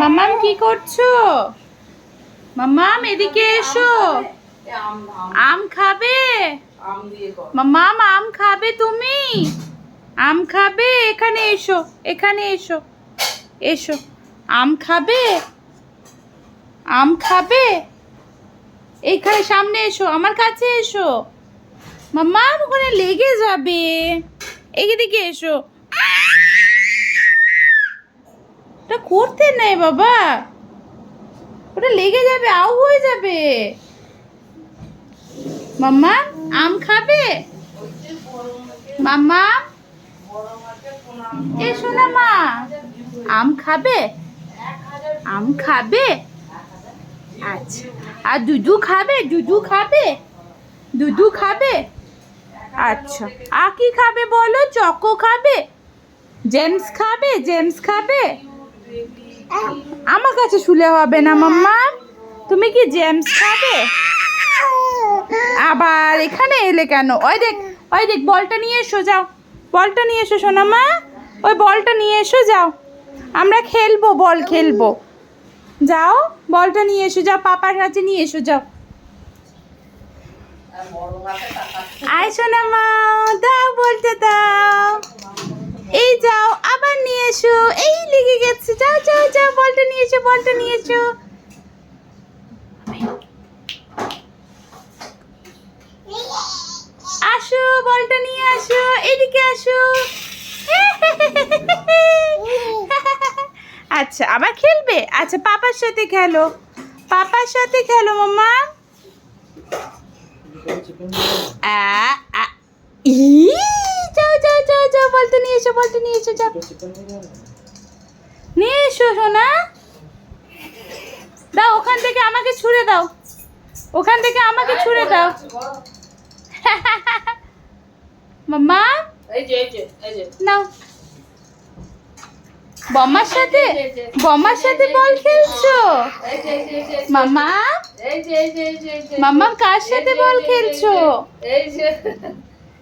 মাম্মাম কি করছ? মাম্মাম এদিকে এসো। আম খাবে? মাম্মাম আম খাবে তুমি? আম খাবে? এখানে এসো এখানে এসো এসো। আম খাবে? আম খাবে? এইখানে সামনে এসো আমার কাছে এসো। মাম্মাম ওখানে লেগে যাবে। এদিকে এসো। ওটা করতে নেই বাবা। ওটা লেগে যাবে, আউ হয়ে যাবে। মাম্মা, আম খাবে? মাম্মা এসো না মা, আম খাবে? আম খাবে? আচ্ছা আর দুধু খাবে? দুধু খাবে? দুধু খাবে? আচ্ছা আর কি খাবে বলো? চকো খাবে? জেমস খাবে? জেমস খাবে? আমার কাছে শুলে হবে না, মাম্মা। তুমি কি জেমস খাবে? আবার এখানে এলে কেন? ওই দেখ ওই দেখ, বলটা নিয়ে এসো, যাও। বলটা নিয়ে এসো, সোনামা। ওই বলটা নিয়ে এসো, যাও। আমরা খেলব, বল খেলব। যাও, বলটা নিয়ে এসো, যাও, পাপার কাছে নিয়ে এসো, যাও। আয় হাতে টাকা দাও বলতে দাও। এই যাও এসো এই লেগে গেছে। যাও যাও যাও বলটা নিয়ে এসো বলটা নিয়ে এসো। আসো বলটা নিয়ে আসো এদিকে আসো। আচ্ছা আবার খেলবে? আচ্ছা পাপার সাথে খেলো। পাপার সাথে খেলো মাম্মা। আ, আ, ই, যাও যাও যাও যাও বলতে নিয়ে এসো বলতে নিয়ে এসো যাও নিয়ে এসো সোনা দাও ওখান থেকে আমাকে ছুঁড়ে দাও ওখান থেকে আমাকে ছুঁড়ে দাও মাম্মা যে যে যে নাও বম্মার সাথে বম্মার সাথে বল খেলছো যে যে যে মাম্মা যে যে যে যে মাম্মা কার সাথে বল খেলছো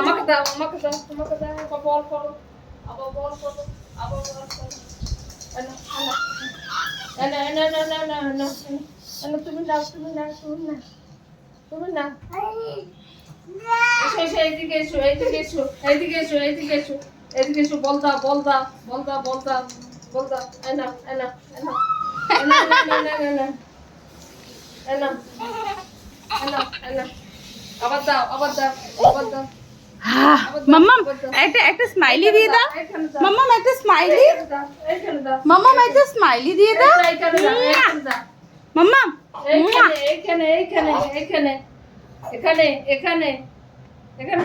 আমাকে দাও আমাকে দাও আমাকে দাও আবার বল করো আবার বল করো আবার বল করো তুমি নাও তুমি নাও তুমি না তুমি না এসো এইদিকে এসো এইদিকে এসো এইদিকে এসো এইদিকে এসো এইদিকে এসো বল দাও বল দাও বল দাও বল দাও বল দাও এনা এনা এনা এনা এনা এনা এনা এনা এনা এনা আবার দাও আবার দাও আবার দাও হ্যাঁ, মাম্মাম, একটা একটা স্মাইলি দিয়ে দাও। মাম্মাম, একটা স্মাইলি মাম্মাম, একটা স্মাইলি দিয়ে দাও। এখানে এখানে এখানে এখানে এখানে এখানে এখানে